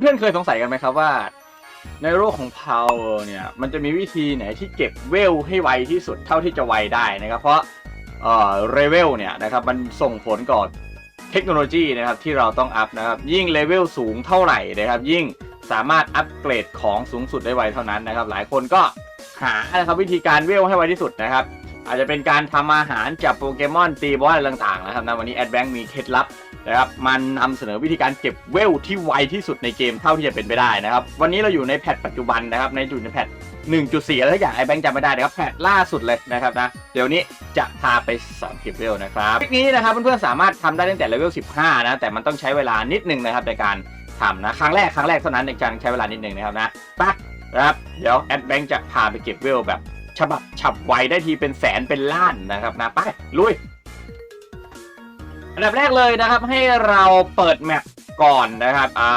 เพื่อนๆเคยสงสัยกันไหมครับว่า ในโลกของ Power เนี่ยมันจะมีวิธีไหนที่เก็บเวลให้ไวที่สุดเท่าที่จะไวได้นะครับ เพราะเอ่อเรเวลเนี่ยนะครับมันส่งผลก่อนเทคโนโลยีนะครับที่เราต้องอัพนะครับยิ่งเลเวลสูงเท่าไหร่นะครับ ยิ่งสามารถอัปเกรดของสูงสุดได้ไวเท่านั้นนะครับ หลายคนก็หานะครับวิธีการเวลให้ไวที่สุดนะครับ อาจจะเป็นการทำอาหารจับโปเกมอนตีบอสอะไรต่างๆนะครับนะวันนี้แอดแบงค์มีเคล็ดลับนะครับมันนำเสนอวิธีการเก็บเวลที่ไวที่สุดในเกมเท่าที่จะเป็นไปได้นะครับวันนี้เราอยู่ในแพทปัจจุบันนะครับในอยู่ในแพท1.4อะไรสักอย่างไอแบงค์จำไม่ได้นะครับแพทล่าสุดเลยนะครับนะเดี๋ยวนี้จะพาไปสอนเก็บเวลนะครับทริคนี้นะครับเพื่อนๆสามารถทำได้ตั้งแต่เลเวล15นะแต่มันต้องใช้เวลานิดนึงนะครับในการทำนะครั้งแรกครั้งแรกเท่านั้นในการใช้เวลานิดนึงนะครับนะไปนะครับเดี๋ยวแอดแบงค์จะพาไปเก็บเวลแบบ ฉบับฉับไวได้ทีเป็นแสนเป็นล้านนะครับนะไปลุย อันดับแรกเลยนะครับให้เราเปิดแมปก่อนนะครับอ่า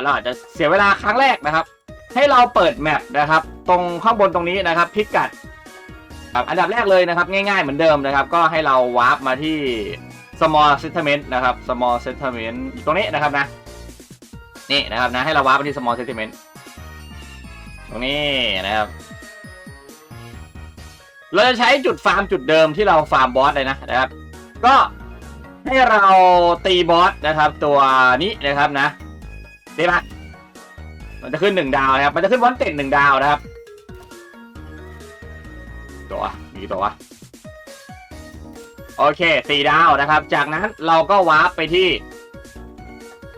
เราอาจจะเสียเวลาครั้งแรกนะครับ ให้เราเปิดแมปนะครับ ตรงข้างบนตรงนี้นะครับ พิกัดครับอันดับแรกเลยนะครับ ง่ายๆเหมือนเดิมนะครับ ก็ให้เราวาร์ปมาที่ small settlement นะครับ small settlement อยู่ตรงนี้นะครับนะ นี่นะครับนะให้เราวาร์ปมาที่ small settlement ตรงนี้นะครับ เราจะใช้จุดฟาร์มจุดเดิมที่เราฟาร์มบอสเลยนะนะครับ ก็ให้เราตีบอสนะครับ ตัวนี้นะครับนะได้ปะมันจะขึ้นหนึ่งดาวนะครับ มันจะขึ้นวอนเต็ดหนึ่งดาวนะครับ ตัวมีตัววะโอเคสี่ดาวนะครับ จากนั้นเราก็วาร์ปไปที่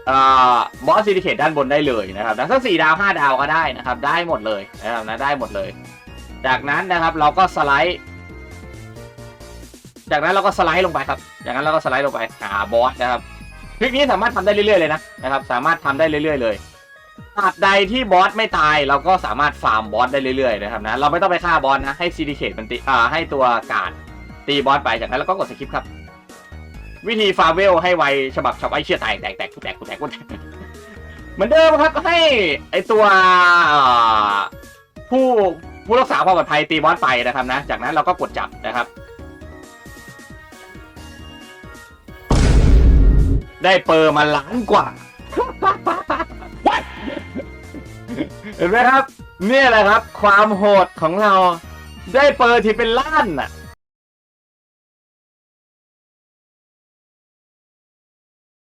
เอ่อบอสซิลิเคตด้านบนได้เลยนะครับแล้วถ้าสี่ดาวห้าดาวก็ได้นะครับ ได้หมดเลยนะครับนะได้หมดเลย จากนั้นนะครับเราก็สไลด์ จากนั้นเราก็สไลด์ลงไปครับ จากนั้นเราก็สไลด์ลงไปหาบอสนะครับทริคนี้สามารถทำได้เรื่อยๆเลยนะนะครับ สามารถทำได้เรื่อยๆเลยตราบใดที่บอสไม่ตายเราก็สามารถฟาร์มบอสได้เรื่อยๆนะครับนะเราไม่ต้องไปฆ่าบอสนะให้ซีดีเคทมันตีอ่าให้ตัวการดตีบอสไปจากนั้นเราก็กดสกิปครับ วิธีฟาร์เวลให้ไวฉบับชาวไอเชี่ยแตกแตกแตกกูแตกกูแตกกูแตกเหมือนเดิมครับให้ไอตัวผู้ ผู้รักษาความปลอดภัยตีบอสไปนะครับนะ จากนั้นเราก็กดจับนะครับ ได้เปอร์มาล้านกว่า เห็นไหมครับ เนี่ยแหละครับ ความโหดของเราได้เปอร์ที่เป็นล้านน่ะ